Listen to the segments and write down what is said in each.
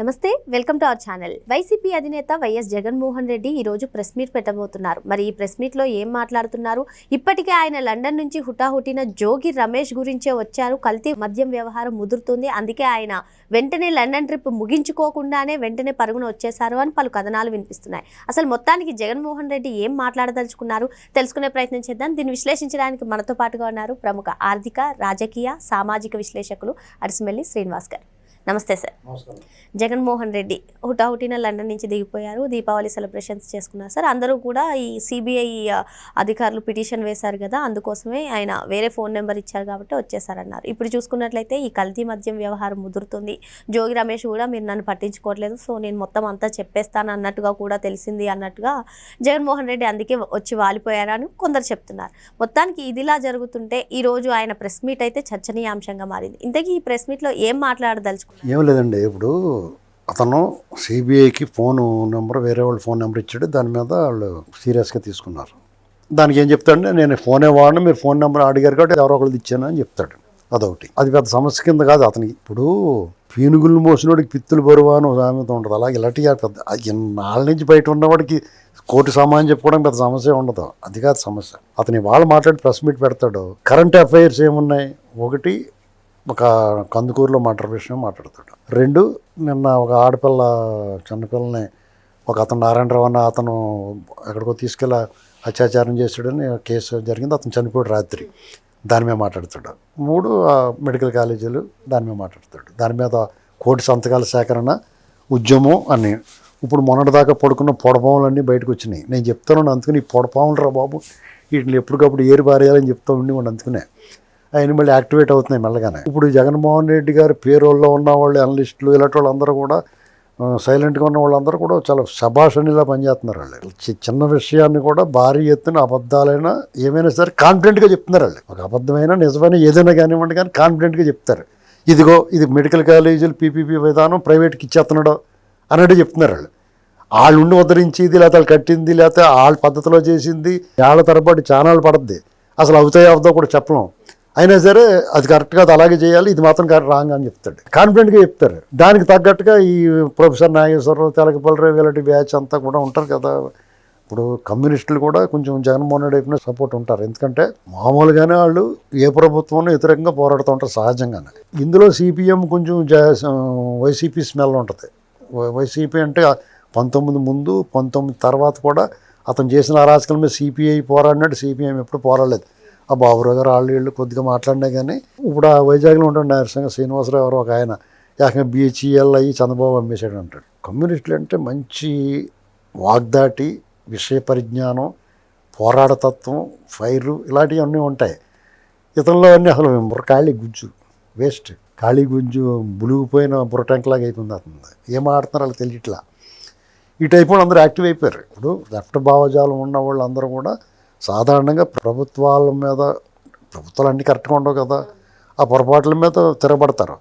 నమస్తే welcome to our channel. YCP అధినేత YS Jaganmohan Reddy ఈరోజు ప్రెస్ మీట్ పెట్టబోతున్నారు. మరి ఈ ప్రెస్ మీట్లో ఏం మాట్లాడుతున్నారు? ఇప్పటికే ఆయన లండన్ నుంచి హుటాహుటిన జోగి రమేష్ గురించే వచ్చారు. కల్తీ మద్యం వ్యవహారం ముదురుతుంది. అందుకే ఆయన వెంటనే లండన్ ట్రిప్ ముగించుకోకుండానే వెంటనే పరుగున వచ్చేశారు అని పలు కథనాలు వినిపిస్తున్నాయి. అసలు మొత్తానికి జగన్మోహన్ రెడ్డి ఏం మాట్లాడదలుచుకున్నారు? తెలుసుకునే ప్రయత్నం చేద్దాం. దీన్ని విశ్లేషించడానికి మనతో పాటుగా ఉన్నారు ప్రముఖ ఆర్థిక రాజకీయ సామాజిక విశ్లేషకులు అరిసిమెల్లి శ్రీనివాస్ గారు నమస్తే సార్. జగన్మోహన్ రెడ్డి హుటాహుటిన లండన్ నుంచి దిగిపోయారు దీపావళి సెలబ్రేషన్స్ చేసుకున్నారు. సార్ అందరూ కూడా ఈ సిబిఐ అధికారులు పిటిషన్ వేశారు కదా అందుకోసమే ఆయన వేరే ఫోన్ నెంబర్ ఇచ్చారు కాబట్టి వచ్చేసారన్నారు. ఇప్పుడు చూసుకున్నట్లయితే ఈ కల్తీ మద్యం వ్యవహారం ముదురుతుంది. జోగి రమేష్ కూడా మీరు నన్ను పట్టించుకోవట్లేదు సో నేను మొత్తం అంతా చెప్పేస్తాను అన్నట్టుగా కూడా తెలిసింది అన్నట్టుగా జగన్మోహన్ రెడ్డి అందుకే వచ్చి వాలిపోయారని కొందరు చెప్తున్నారు. మొత్తానికి ఇదిలా జరుగుతుంటే ఈ రోజు ఆయన ప్రెస్ మీట్ అయితే చర్చనీయాంశంగా మారింది. ఇంతకీ ఈ ప్రెస్ మీట్లో ఏం మాట్లాడదలుచుకున్నారు? ఏం లేదండి ఇప్పుడు అతను సిబిఐకి ఫోన్ నెంబర్ వేరే వాళ్ళ ఫోన్ నెంబర్ ఇచ్చాడు దాని మీద వాళ్ళు సీరియస్గా తీసుకున్నారు. దానికి ఏం చెప్తాడంటే నేను ఫోనే వాడిన మీరు ఫోన్ నెంబర్ అడిగారు కాబట్టి ఎవరో ఒకళ్ళు ఇచ్చాను అని చెప్తాడు. అదొకటి. అది పెద్ద సమస్య కింద కాదు అతనికి. ఇప్పుడు పీనుగులు మోసినోడికి పిత్తులు బరువు అని సామెత ఉండదు. అలాగే ఇలాంటి పెద్ద నాళ్ళ నుంచి బయట ఉన్నవాడికి కోటి సమానం చెప్పుకోవడం పెద్ద సమస్య ఉండదు. అది కాదు సమస్య. అతని వాళ్ళు మాట్లాడి ప్రెస్ మీట్ పెడతాడు. కరెంట్ అఫైర్స్ ఏమున్నాయి? ఒకటి ఒక కందుకూరులో మాట్లాడే విషయం మాట్లాడతాడు రెండు నిన్న ఒక ఆడపిల్ల చిన్నపిల్లని ఒక అతను నారాయణరావు అన్న అతను ఎక్కడికో తీసుకెళ్ళి అత్యాచారం చేశాడని కేసు జరిగింది. అతను చనిపోయాడు రాత్రి. దాని మీద మాట్లాడతాడు మూడు మెడికల్ కాలేజీలు దాని మీద మాట్లాడతాడు దాని మీద కోటి సంతకాల సేకరణ ఉద్యమం అని. ఇప్పుడు మొన్నటిదాకా పడుకున్న పొడపాములన్నీ బయటకు వచ్చినాయి. నేను చెప్తాను అందుకని ఈ పొడపాములు రా బాబు వీటిని ఎప్పటికప్పుడు ఏరు పారేయాలని చెప్తా ఉండి వాడు అందుకునే. అవన్నీ మళ్ళీ యాక్టివేట్ అవుతున్నాయి మెల్లగానే. ఇప్పుడు జగన్మోహన్ రెడ్డి గారి పేరోల్లో ఉన్న వాళ్ళు అనలిస్టులు ఇలాంటి వాళ్ళందరూ కూడా సైలెంట్గా ఉన్న వాళ్ళందరూ కూడా చాలా శభాషణిలా పనిచేస్తున్నారు వాళ్ళు. చి- చిన్న విషయాన్ని కూడా భారీ ఎత్తున అబద్ధాలైనా ఏమైనా సరే కాన్ఫిడెంట్గా చెప్తున్నారు వాళ్ళు. ఒక అబద్ధమైనా నిజమైన ఏదైనా కానివ్వండి కానీ కాన్ఫిడెంట్గా చెప్తారు. ఇదిగో ఇది మెడికల్ కాలేజీలు పీపీపీ విధానం ప్రైవేట్కి ఇచ్చేస్తున్నాడు అన్నట్టు చెప్తున్నారు వాళ్ళు. వాళ్ళు ఉండి లేకపోతే వాళ్ళు కట్టింది లేకపోతే వాళ్ళ పద్ధతిలో చేసింది వాళ్ళ తరబడి ఛానల్ పడద్ది. అసలు అవుతాయో అవుతాయో కూడా చెప్పలేం. అయినా సరే అది కరెక్ట్గా అది అలాగే చేయాలి ఇది మాత్రం కరెక్ట్ రాంగ్ అని చెప్తాడు. కాన్ఫిడెంట్గా చెప్తారు. దానికి తగ్గట్టుగా ఈ ప్రొఫెసర్ నాగేశ్వరరావు తెలకపల్లి వీళ్ళటి బ్యాచ్ అంతా కూడా ఉంటారు కదా. ఇప్పుడు కమ్యూనిస్టులు కూడా కొంచెం జగన్మోహన్ రెడ్డి వైపున సపోర్ట్ ఉంటారు. ఎందుకంటే మామూలుగానే వాళ్ళు ఏ ప్రభుత్వంలో వ్యతిరేకంగా పోరాడుతూ ఉంటారు సహజంగానే. ఇందులో సిపిఎం కొంచెం జ- వైసీపీ స్మెల్ ఉంటుంది. వైసీపీ అంటే పంతొమ్మిది ముందు పంతొమ్మిది తర్వాత కూడా అతను చేసిన అరాచకల మీద సిపిఐ పోరాడినట్టు సిపిఎం ఎప్పుడు పోరాడలేదు. ఆ బాబురావు గారు వాళ్ళు వీళ్ళు కొద్దిగా మాట్లాడినా కానీ ఇప్పుడు ఆ వైజాగ్లో ఉంటుండే నరసింహ శ్రీనివాసరావు ఎవరో ఒక ఆయన ఏకంగా బిహెచ్ఈఎల్ అయ్యి చంద్రబాబు అమ్మేశాడు అంటాడు. కమ్యూనిస్టులు అంటే మంచి వాగ్దాటి విషయ పరిజ్ఞానం పోరాడతత్వం ఫైరు ఇలాంటివి అన్నీ ఉంటాయి. ఇతరులో అన్నీ అసలు బుర్ర ఖాళీ గుజ్జు వేస్ట్ ఖాళీ గుజ్జు బులుగుపోయిన బుర్ర టెంక్లాగా అయిపోయింది అతను ఏం ఆడుతున్నారు వాళ్ళకి తెలియట్లా? ఈ టైప్ అందరూ యాక్టివ్ అయిపోయారు. ఇప్పుడు లెఫ్ట్ భావజాలం ఉన్న వాళ్ళందరూ కూడా సాధారణంగా ప్రభుత్వాల మీద ప్రభుత్వాలు అన్నీ కరెక్ట్గా ఉండవు కదా. ఆ పొరపాట్ల మీద తిరగబడతారు.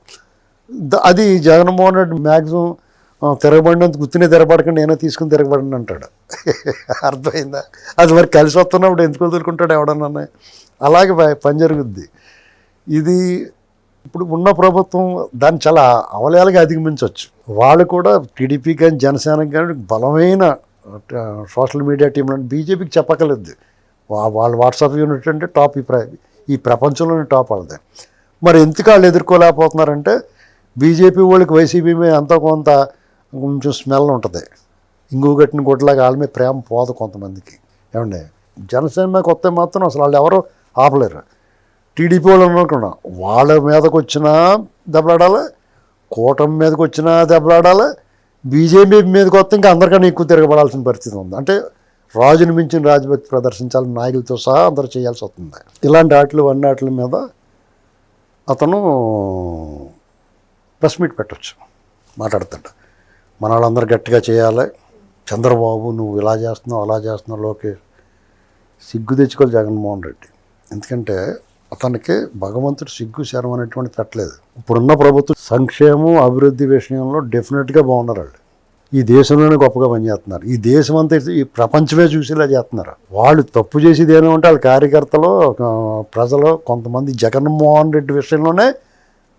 అది జగన్మోహన్ రెడ్డి మ్యాక్సిమం తిరగబడినంత గుర్తునే తిరగబడకండి నేనే తీసుకుని తిరగబడండి అంటాడు. అర్థమైందా? అది మరి కలిసి వస్తున్నప్పుడు ఎందుకు వదులుకుంటాడు ఎవడన్నా అలాగే ప- పని జరుగుద్ది. ఇది ఇప్పుడు ఉన్న ప్రభుత్వం దాన్ని చాలా అవలయాలుగా అధిగమించవచ్చు. వాళ్ళు కూడా టీడీపీ కానీ జనసేనకి కానీ బలమైన సోషల్ మీడియా టీంలను బీజేపీకి చెప్పకలేదు వాళ్ళ వాట్సాప్ యూనిట్ అంటే టాప్ ఈ ప్ర ఈ ప్రపంచంలోనే టాప్ వాళ్ళదే. మరి ఎందుకు వాళ్ళు ఎదుర్కోలేకపోతున్నారంటే బీజేపీ వాళ్ళకి వైసీపీ మీద ఎంతో కొంత కొంచెం స్మెల్ ఉంటుంది. ఇంగు కట్టిన గుడ్లాగా వాళ్ళ మీద ప్రేమ పోదు కొంతమందికి. ఏమండి? జనసేన మీద కొత్త మాత్రం అసలు వాళ్ళు ఎవరు ఆపలేరు. టీడీపీ వాళ్ళు అనుకున్నాం వాళ్ళ మీదకి వచ్చినా దెబ్బలాడాలి? కూటమి మీదకి వచ్చినా దెబ్బలాడాలి? బీజేపీ మీదకి వస్తే ఇంకా అందరికన్నా ఎక్కువ తిరగబడాల్సిన పరిస్థితి ఉంది. అంటే రాజుని మించిన రాజభక్తి ప్రదర్శించాలని నాయకులతో సహా అందరూ చేయాల్సి వస్తుంది. ఇలాంటి ఆటలు అన్ని ఆటల మీద అతను ప్రెస్ మీట్ పెట్టచ్చు మాట్లాడతాడు మన వాళ్ళందరూ గట్టిగా చేయాలి. చంద్రబాబు నువ్వు ఇలా చేస్తున్నావు అలా చేస్తున్నావు లోకేష్. సిగ్గు తెచ్చుకోవాలి జగన్మోహన్ రెడ్డి. ఎందుకంటే అతనికి భగవంతుడు సిగ్గు శరం అనేటువంటి పెట్టలేదు. ఇప్పుడున్న ప్రభుత్వం సంక్షేమం అభివృద్ధి విషయంలో డెఫినెట్గా బాగున్నారు వాళ్ళు. ఈ దేశంలోనే గొప్పగా పనిచేస్తున్నారు. ఈ దేశం అంతా ఈ ప్రపంచమే చూసేలా చేస్తున్నారు. వాళ్ళు తప్పు చేసేది ఏమంటే వాళ్ళ కార్యకర్తలు ప్రజలు కొంతమంది జగన్మోహన్ రెడ్డి విషయంలోనే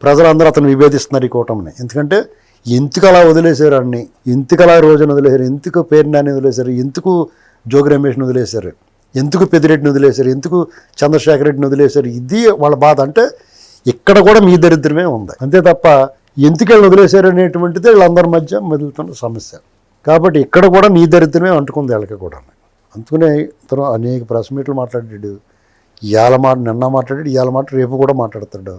ప్రజలందరూ అతను విభేదిస్తున్నారు ఈ కూటమిని. ఎందుకంటే ఎందుకు అలా వదిలేశారు అన్ని? ఎందుకు అలా రోజున వదిలేశారు? ఎందుకు పేర్నాన్ని వదిలేశారు? ఎందుకు జోగి రమేష్ని వదిలేశారు? ఎందుకు పెద్దిరెడ్డిని వదిలేశారు? ఎందుకు చంద్రశేఖర్ రెడ్డిని వదిలేశారు? ఇది వాళ్ళ బాధ. అంటే ఇక్కడ కూడా మీ దరిద్రమే ఉంది. అంతే తప్ప ఎందుకు వీళ్ళు వదిలేశారు అనేటువంటిది వీళ్ళందరి మధ్య మెదులుతున్న సమస్య. కాబట్టి ఇక్కడ కూడా నీ దరిద్రమే అంటుకుంది వీళ్ళకి కూడా. అందుకనే ఇతను అనేక ప్రెస్ మీట్లు మాట్లాడాడు. ఇవాళ మాట నిన్న మాట్లాడాడు ఇవాళ మాట రేపు కూడా మాట్లాడతాడు.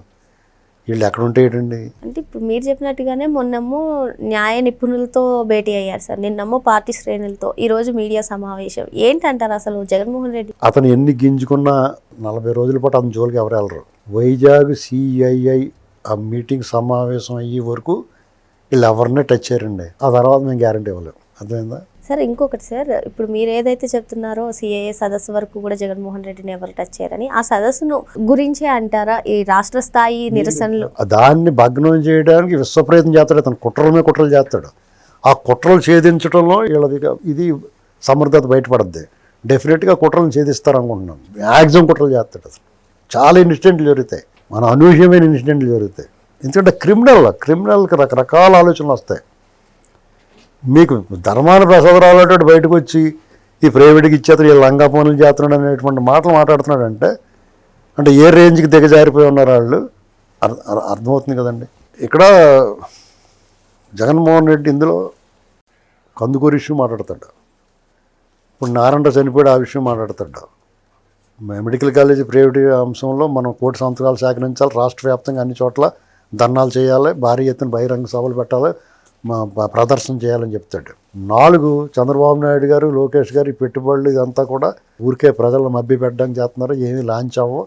వీళ్ళు ఎక్కడ ఉంటే ఏంటండి? అంటే ఇప్పుడు మీరు చెప్పినట్టుగానే మొన్నేమో న్యాయ నిపుణులతో భేటీ అయ్యారు సార్. నిన్నేమో పార్టీ శ్రేణులతో ఈ రోజు మీడియా సమావేశం. ఏంటంటారు అసలు జగన్మోహన్ రెడ్డి? అతను ఎన్ని గింజుకున్నా నలభై రోజుల పాటు అతని జోలికి ఎవరు వెళ్ళరు. వైజాగ్ సిఐఐ ఆ మీటింగ్ సమావేశం అయ్యే వరకు వీళ్ళు ఎవరినే టచ్ చేయరండి. ఆ తర్వాత మేము గ్యారంటీ ఇవ్వలేము అర్థమైందా? సార్ ఇంకొకటి సార్ ఇప్పుడు మీరు ఏదైతే చెప్తున్నారో సిఏఏ సదస్సు వరకు కూడా జగన్మోహన్ రెడ్డిని ఎవరు టచ్ చేయరని ఆ సదస్సును గురించే అంటారా ఈ రాష్ట్ర స్థాయి నిరసనలు? దాన్ని భగ్నం చేయడానికి విశ్వప్రయత్నం చేస్తాడు. అతను కుట్రల మీద కుట్రలు చేస్తాడు. ఆ కుట్రలు ఛేదించడంలో వీళ్ళది ఇది సమర్థత బయటపడద్ది. డెఫినెట్గా కుట్రలను ఛేదిస్తారు అనుకుంటున్నాను మ్యాక్సిమం కుట్రలు చేస్తాడు అసలు చాలా ఇన్సిడెంట్లు జరుగుతాయి. మన అనూహ్యమైన ఇన్సిడెంట్లు జరుగుతాయి. ఎందుకంటే క్రిమినల్ క్రిమినల్కి రకరకాల ఆలోచనలు వస్తాయి. మీకు ధర్మాన ప్రసాదరావు అనేటువంటి బయటకు వచ్చి ఈ ప్రైవేట్కి ఇచ్చేతడు ఈ లంగా పనులు చేస్తున్నాడు అనేటువంటి మాటలు మాట్లాడుతున్నాడంటే అంటే ఏ రేంజ్కి దిగజారిపోయి ఉన్నారు వాళ్ళు అర్థమవుతుంది కదండి. ఇక్కడ జగన్మోహన్ రెడ్డి ఇందులో కందుకూరి ఇష్యూ మాట్లాడతాడు. ఇప్పుడు నారాయణ చనిపోయాడు ఆ విషయం మాట్లాడతాడు. మెడికల్ కాలేజీ ప్రైవేట్ అంశంలో మనం కోటి సంవత్సరాలు సేకరించాలి. రాష్ట్ర వ్యాప్తంగా అన్ని చోట్ల ధర్నాలు చేయాలి. భారీ ఎత్తున బహిరంగ సభలు పెట్టాలి. మా ప్రదర్శన చేయాలని చెప్తాడు. నాలుగు చంద్రబాబు నాయుడు గారు లోకేష్ గారు ఈ పెట్టుబడులు ఇదంతా కూడా ఊరికే ప్రజలను మబ్బి పెట్టడానికి చేస్తున్నారు. ఏమీ లాంచ్ అవ్వవు.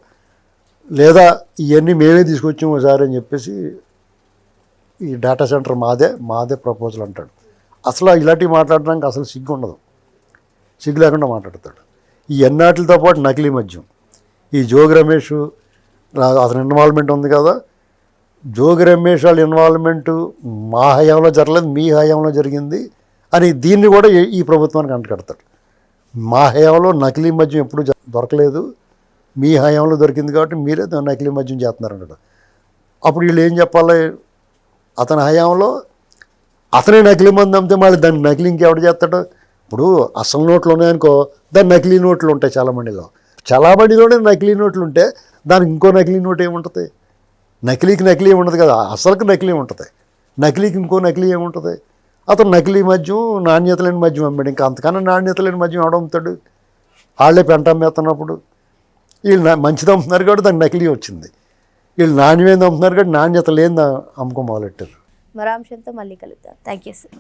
లేదా ఇవన్నీ మేమే తీసుకొచ్చాము ఒకసారి అని చెప్పేసి ఈ డేటా సెంటర్ మాదే మాదే ప్రపోజల్ అంటాడు. అసలు ఇలాంటివి మాట్లాడడానికి అసలు సిగ్గు ఉండదు. సిగ్గు లేకుండా మాట్లాడతాడు. ఈ ఎన్నాటితో పాటు నకిలీ మద్యం. ఈ జోగి రమేష్ అతని ఇన్వాల్వ్మెంట్ ఉంది కదా. జోగి రమేష్ వాళ్ళ ఇన్వాల్వ్మెంట్ మా హయాంలో జరగలేదు మీ హయాంలో జరిగింది అని దీన్ని కూడా ఈ- ప్రభుత్వానికి అంటకడతాడు మా హయాంలో నకిలీ మద్యం ఎప్పుడు దొరకలేదు. మీ హయాంలో దొరికింది కాబట్టి మీరే దాన్ని నకిలీ మద్యం చేస్తున్నారు అప్పుడు వీళ్ళు ఏం చెప్పాలి? అతని హయాంలో అతనే నకిలీ మంది అమ్మితే మళ్ళీ దాన్ని నకిలీ ఇంకెవడు చేస్తాడు? ఇప్పుడు అసలు నోట్లు ఉన్నాయనుకో దాని నకిలీ నోట్లు ఉంటాయి చాలామందిలో చాలామందిలోనే నకిలీ నోట్లు ఉంటే దానికి ఇంకో నకిలీ నోట్ ఏముంటుంది? నకిలీకి నకిలీ ఉండదు కదా అసలుకి నకిలీ ఉంటుంది నకిలీకి ఇంకో నకిలీ ఏముంటుంది? అతను నకిలీ మద్యం నాణ్యత లేని మద్యం అమ్మాడు. ఇంకా అంతకన్నా నాణ్యత లేని మద్యం ఆడమ్ముతాడు వాళ్ళే పెంట అమ్మేస్తున్నప్పుడు వీళ్ళు మంచిది అమ్ముతున్నారు కాబట్టి దానికి నకిలీ వచ్చింది. వీళ్ళు నాణ్యమైంది అమ్ముతున్నారు కాబట్టి నాణ్యత లేని అమ్ముకో మొదలెట్టారు. మళ్ళీ కలుద్దాం. Thank you sir